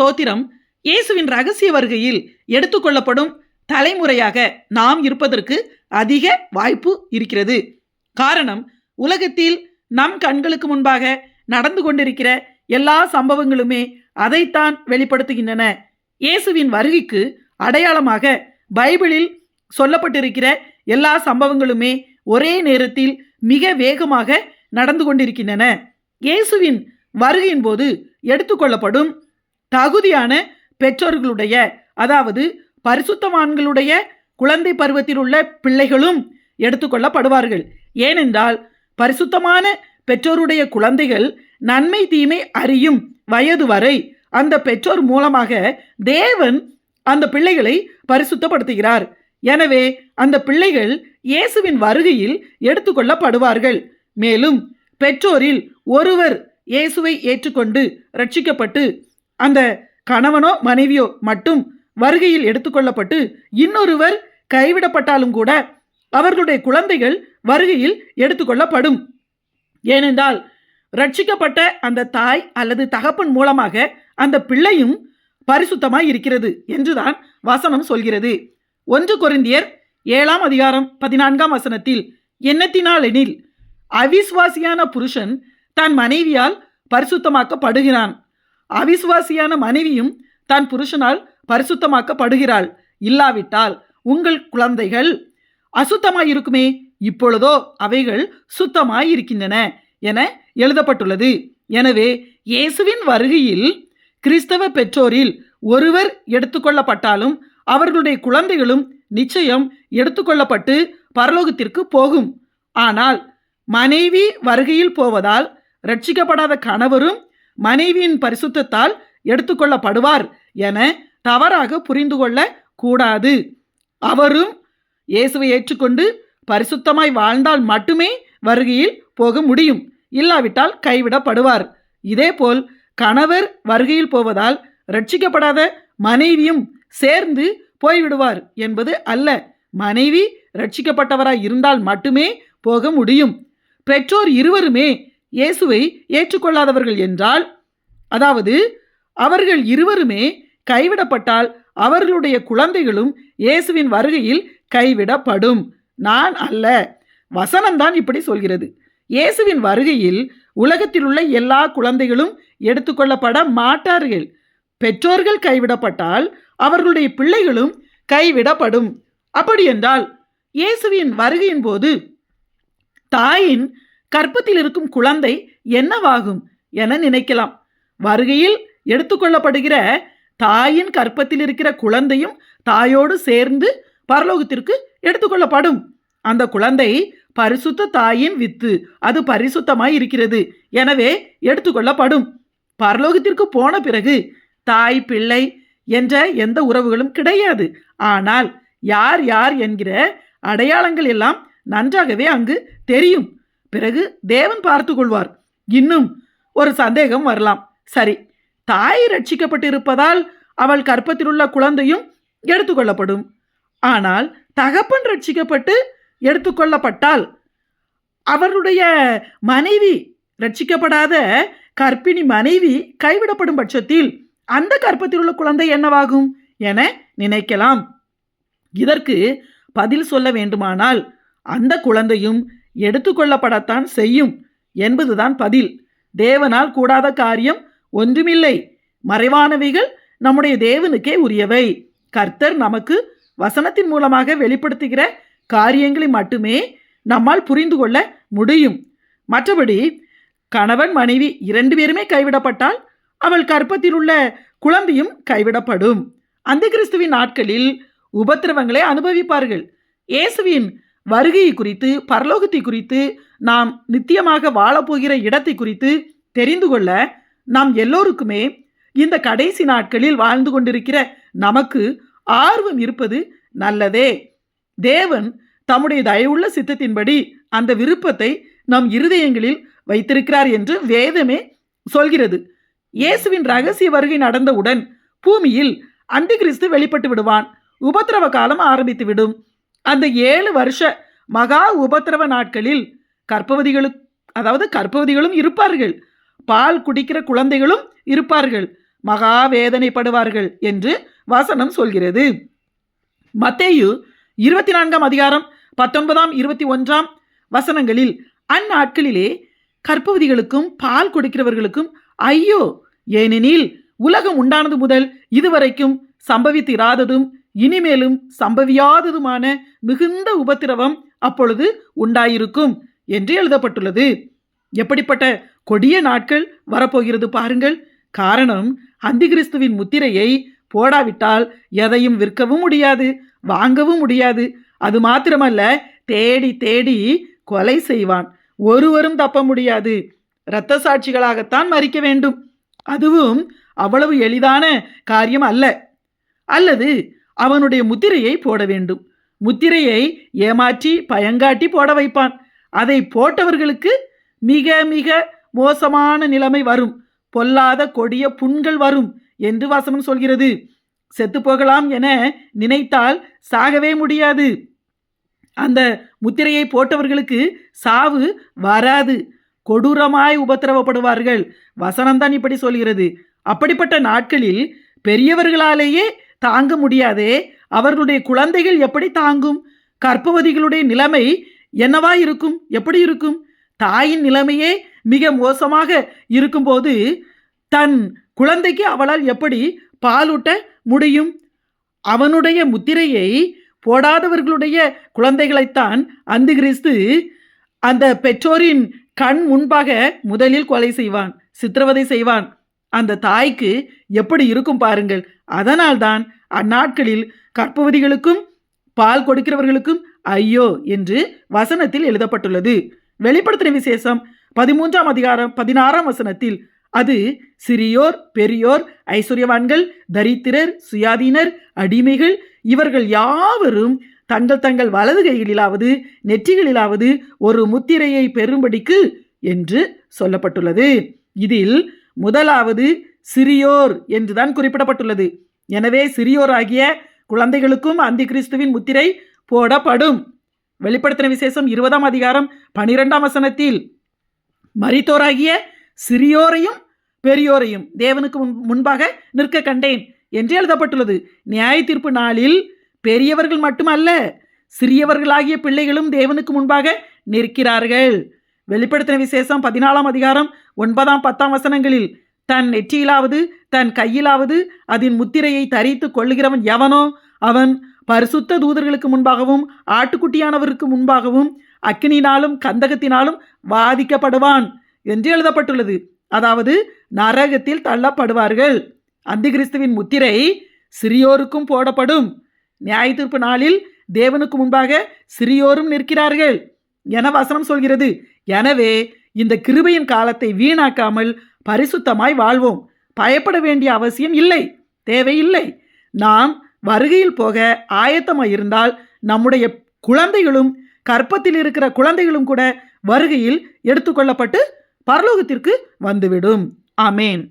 ஸ்தோத்திரம். இயேசுவின் ரகசிய வருகையில் எடுத்துக்கொள்ளப்படும் தலைமுறையாக நாம் இருப்பதற்கு அதிக வாய்ப்பு இருக்கிறது. காரணம் உலகத்தில் நம் கண்களுக்கு முன்பாக நடந்து கொண்டிருக்கிற எல்லா சம்பவங்களுமே அதைத்தான் வெளிப்படுத்துகின்றன. இயேசுவின் வருகைக்கு அடையாளமாக பைபிளில் சொல்லப்பட்டிருக்கிற எல்லா சம்பவங்களுமே ஒரே நேரத்தில் மிக வேகமாக நடந்து கொண்டிருக்கின்றன. இயேசுவின் வருகையின் போது எடுத்துக்கொள்ளப்படும் தகுதியான பெற்றோர்களுடைய அதாவது பரிசுத்தவான்களுடைய குழந்தை பருவத்தில் உள்ள பிள்ளைகளும் எடுத்துக்கொள்ளப்படுவார்கள். ஏனென்றால் பரிசுத்தமான பெற்றோருடைய குழந்தைகள் நன்மை தீமை அறியும் வயது வரை அந்த பெற்றோர் மூலமாக தேவன் அந்த பிள்ளைகளை பரிசுத்தப்படுத்துகிறார். எனவே அந்த பிள்ளைகள் இயேசுவின் வருகையில் எடுத்துக்கொள்ளப்படுவார்கள். மேலும் பெற்றோரில் ஒருவர் இயேசுவை ஏற்றுக்கொண்டு ரட்சிக்கப்பட்டு அந்த கணவனோ மனைவியோ மட்டும் வருகையில் எடுத்துக்கொள்ளப்பட்டு இன்னொருவர் கைவிடப்பட்டாலும் கூட அவர்களுடைய குழந்தைகள் வருகையில் எடுத்துக்கொள்ளப்படும். ஏனென்றால் ரட்சிக்கப்பட்ட அந்த தாய் அல்லது தகப்பன் மூலமாக அந்த பிள்ளையும் பரிசுத்தமாய் இருக்கிறது என்றுதான் வசனம் சொல்கிறது. ஒன்று கொரிந்தியர் ஏழாம் அதிகாரம் பதினான்காம் வசனத்தில் என்னத்தினால் எனில் அவிஸ்வாசியான புருஷன் தன் மனைவியால் பரிசுத்தமாக்கப்படுகிறான். அவிசுவாசியான மனைவியும் தன் புருஷனால் பரிசுத்தமாக்கப்படுகிறாள். இல்லாவிட்டால் உங்கள் குழந்தைகள் அசுத்தமாயிருக்குமே. இப்பொழுதோ அவைகள் சுத்தமாயிருக்கின்றன என எழுதப்பட்டுள்ளது. எனவே இயேசுவின் வருகையில் கிறிஸ்தவ பெற்றோரில் ஒருவர் எடுத்துக்கொள்ளப்பட்டாலும் அவர்களுடைய குழந்தைகளும் நிச்சயம் எடுத்துக்கொள்ளப்பட்டு பரலோகத்திற்கு போகும். ஆனால் மனைவி வருகையில் போவதால் ரட்சிக்கப்படாத கணவரும் மனைவியின் பரிசுத்தத்தால் எடுத்துக்கொள்ளப்படுவார் என தவறாக புரிந்து கொள்ள கூடாது. அவரும் இயேசுவை ஏற்றுக்கொண்டு பரிசுத்தமாய் வாழ்ந்தால் மட்டுமே வருகையில் போக முடியும். இல்லாவிட்டால் கைவிடப்படுவார். இதேபோல் கணவர் வருகையில் போவதால் ரட்சிக்கப்படாத மனைவியும் சேர்ந்து போய்விடுவார் என்பது அல்ல. மனைவி ரட்சிக்கப்பட்டவராய் இருந்தால் மட்டுமே போக முடியும். பெற்றோர் இருவருமே இயேசுவை ஏற்றுக்கொள்ளாதவர்கள் என்றால் அதாவது அவர்கள் இருவருமே கைவிடப்பட்டால் அவர்களுடைய குழந்தைகளும் இயேசுவின் வருகையில் கைவிடப்படும். நான் அல்ல. வசனம்தான் இப்படி சொல்கிறது. இயேசுவின் வருகையில் உலகத்தில் உள்ள எல்லா குழந்தைகளும் எடுத்துக்கொள்ளப்பட மாட்டார்கள். பெற்றோர்கள் கைவிடப்பட்டால் அவர்களுடைய பிள்ளைகளும் கைவிடப்படும். அப்படி என்றால் இயேசுவின் வருகையின் போது தாயின் கற்பத்தில் இருக்கும் குழந்தை என்னவாகும் என நினைக்கலாம். வருகையில் எடுத்துக்கொள்ளப்படுகிற தாயின் கற்பத்தில் இருக்கிற குழந்தையும் தாயோடு சேர்ந்து பரலோகத்திற்கு எடுத்துக்கொள்ளப்படும். அந்த குழந்தை பரிசுத்த தாயின் வித்து அது பரிசுத்தமாய் இருக்கிறது. எனவே எடுத்துக்கொள்ளப்படும். பரலோகத்திற்கு போன பிறகு தாய் பிள்ளை என்ற எந்த உறவுகளும் கிடையாது. ஆனால் யார் யார் என்கிற அடையாளங்கள் எல்லாம் நன்றாகவே அங்கு தெரியும். பிறகு தேவன் பார்த்து கொள்வார் இன்னும் ஒரு சந்தேகம் வரலாம். சரி தாய் ரட்சிக்கப்பட்டிருப்பதால் அவள் கற்பத்திலுள்ள குழந்தையும் எடுத்துக்கொள்ளப்படும். ஆனால் தகப்பன் ரட்சிக்கப்பட்டு எடுத்துக்கொள்ளப்பட்டால் அவருடைய மனைவி ரட்சிக்கப்படாத கர்ப்பிணி மனைவி கைவிடப்படும் பட்சத்தில் அந்த கற்பத்தில் உள்ள குழந்தை என்னவாகும் என நினைக்கலாம். இதற்கு பதில் சொல்ல வேண்டுமானால் அந்த குழந்தையும் எடுத்துக்கொள்ளப்படத்தான் செய்யும் என்பதுதான் பதில். தேவனால் கூடாத காரியம் ஒன்றுமில்லை. மறைவானவைகள் நம்முடைய தேவனுக்கே உரியவை. கர்த்தர் நமக்கு வசனத்தின் மூலமாக வெளிப்படுத்துகிற காரியங்களை மட்டுமே நம்மால் புரிந்து கொள்ள முடியும். மற்றபடி கணவன் மனைவி இரண்டு பேருமே கைவிடப்பட்டால் அவள் கற்பத்தில் உள்ள குழந்தையும் கைவிடப்படும். அந்த கிறிஸ்துவின் நாட்களில் உபத்திரவங்களை அனுபவிப்பார்கள். இயேசுவின் வருகையை குறித்து பரலோகத்தை குறித்து நாம் நித்தியமாக வாழப்போகிற இடத்தை குறித்து தெரிந்து கொள்ள நாம் எல்லோருக்குமே இந்த கடைசி நாட்களில் வாழ்ந்து கொண்டிருக்கிற நமக்கு ஆர்வம் இருப்பது நல்லதே. தேவன் தம்முடைய தயவுள்ள சித்தத்தின்படி அந்த விருப்பத்தை நம் இருதயங்களில் வைத்திருக்கிறார் என்று வேதமே சொல்கிறது. இயேசுவின் ரகசிய வருகை நடந்தவுடன் பூமியில் அந்தி கிறிஸ்து வெளிப்பட்டு விடுவான். உபத்திரவ காலம் ஆரம்பித்து விடும். அந்த ஏழு வருஷ மகா உபத்திரவ நாட்களில் கற்பவதிகளுக்கு அதாவது கற்பவதிகளும் இருப்பார்கள். பால் குடிக்கிற குழந்தைகளும் இருப்பார்கள். மகா வேதனைப்படுவார்கள் என்று வசனம் சொல்கிறது. மத்தேயு இருபத்தி நான்காம் அதிகாரம் பத்தொன்பதாம் இருபத்தி ஒன்றாம் வசனங்களில் அந்நாட்களிலே கற்பவதிகளுக்கும் பால் கொடுக்கிறவர்களுக்கும் ஐயோ ஏனெனில் உலகம் உண்டானது முதல் இதுவரைக்கும் சம்பவித்திராததும் இனிமேலும் சம்பவியாததுமான மிகுந்த உபத்திரவம் அப்பொழுது உண்டாயிருக்கும் என்று எழுதப்பட்டுள்ளது. எப்படிப்பட்ட கொடிய நாட்கள் வரப்போகிறது பாருங்கள். காரணம் அந்திகிறிஸ்துவின் முத்திரையை போடாவிட்டால் எதையும் விற்கவும் முடியாது வாங்கவும் முடியாது. அது மாத்திரமல்ல தேடி தேடி கொலை செய்வான். ஒருவரும் தப்ப முடியாது. இரத்த சாட்சிகளாகத்தான் மறிக்க வேண்டும். அதுவும் அவ்வளவு எளிதான காரியம் அல்ல. அல்லது அவனுடைய முத்திரையை போட வேண்டும். முத்திரையை ஏமாற்றி பயங்காட்டி போட வைப்பான். அதை போட்டவர்களுக்கு மிக மிக மோசமான நிலைமை வரும். பொல்லாத கொடிய புண்கள் வரும் என்று வசனம் சொல்கிறது. செத்து போகலாம் என நினைத்தால் சாகவே முடியாது. அந்த முத்திரையை போட்டவர்களுக்கு சாவு வராது. கொடூரமாய் உபத்திரவப்படுவார்கள். வசனம்தான் இப்படி சொல்கிறது. அப்படிப்பட்ட நாட்களில் பெரியவர்களாலேயே தாங்க முடியாதே. அவர்களுடைய குழந்தைகள் எப்படி தாங்கும்? கர்ப்பவதிகளுடைய நிலைமை என்னவா இருக்கும் எப்படி இருக்கும்? தாயின் நிலைமையே மிக மோசமாக இருக்கும்போது தன் குழந்தைக்கு அவளால் எப்படி பாலூட்ட முடியும்? அவனுடைய முத்திரையை போடாதவர்களுடைய குழந்தைகளைத்தான் அந்த கிறிஸ்து அந்த பெற்றோரின் கண் முன்பாக முதலில் கொலை செய்வான் சித்திரவதை செய்வான். அந்த தாய்க்கு எப்படி இருக்கும் பாருங்கள். அதனால்தான் அந்நாட்களில் கற்பவதிகளுக்கும் பால் கொடுக்கிறவர்களுக்கும் ஐயோ என்று வசனத்தில் எழுதப்பட்டுள்ளது. வெளிப்படுத்தின விசேஷம் பதிமூன்றாம் அதிகாரம் பதினாறாம் வசனத்தில் அது சிறியோர் பெரியோர் ஐஸ்வர்யவான்கள் தரித்திரர் சுயாதீனர் அடிமைகள் இவர்கள் யாவரும் தங்கள் தங்கள் வலது கைகளிலாவது நெற்றிகளிலாவது ஒரு முத்திரையை பெறும்படிக்கு என்று சொல்லப்பட்டுள்ளது. இதில் முதலாவது சிறியோர் என்றுதான் குறிப்பிடப்பட்டுள்ளது. எனவே சிறியோராகிய குழந்தைகளுக்கும் அந்தி கிறிஸ்துவின் முத்திரை போடப்படும். வெளிப்படுத்தின விசேஷம் இருபதாம் அதிகாரம் பனிரெண்டாம் வசனத்தில் மறித்தோராகிய சிறியோரையும் பெரியோரையும் தேவனுக்கு முன் முன்பாக நிற்க கண்டேன் என்று எழுதப்பட்டுள்ளது. நியாய தீர்ப்பு நாளில் பெரியவர்கள் மட்டுமல்ல சிறியவர்களாகிய பிள்ளைகளும் தேவனுக்கு முன்பாக நிற்கிறார்கள். வெளிப்படுத்தின விசேஷம் பதினாலாம் அதிகாரம் ஒன்பதாம் பத்தாம் வசனங்களில் தன் நெற்றியிலாவது தன் கையிலாவது அதன் முத்திரையை தரித்து கொள்ளுகிறவன் எவனோ அவன் பரிசுத்த தூதர்களுக்கு முன்பாகவும் ஆட்டுக்குட்டியானவருக்கு முன்பாகவும் அக்கினினாலும் கந்தகத்தினாலும் வாதிக்கப்படுவான் என்று எழுதப்பட்டுள்ளது. அதாவது நரகத்தில் தள்ளப்படுவார்கள். அந்திகிறிஸ்துவின் முத்திரை சிறியோருக்கும் போடப்படும். நியாய தீர்ப்பு நாளில் தேவனுக்கு முன்பாக சிறியோரும் நிற்கிறார்கள் என வசனம் சொல்கிறது. எனவே இந்த கிருபையின் காலத்தை வீணாக்காமல் பரிசுத்தமாய் வாழ்வோம். பயப்பட வேண்டிய அவசியம் இல்லை. தேவையில்லை. நாம் வருகையில் போக ஆயத்தமாக இருந்தால் நம்முடைய குழந்தைகளும் கற்பத்தில் இருக்கிற குழந்தைகளும் கூட வருகையில் எடுத்துக்கொள்ளப்பட்டு பரலோகத்திற்கு வந்துவிடும். ஆமேன்.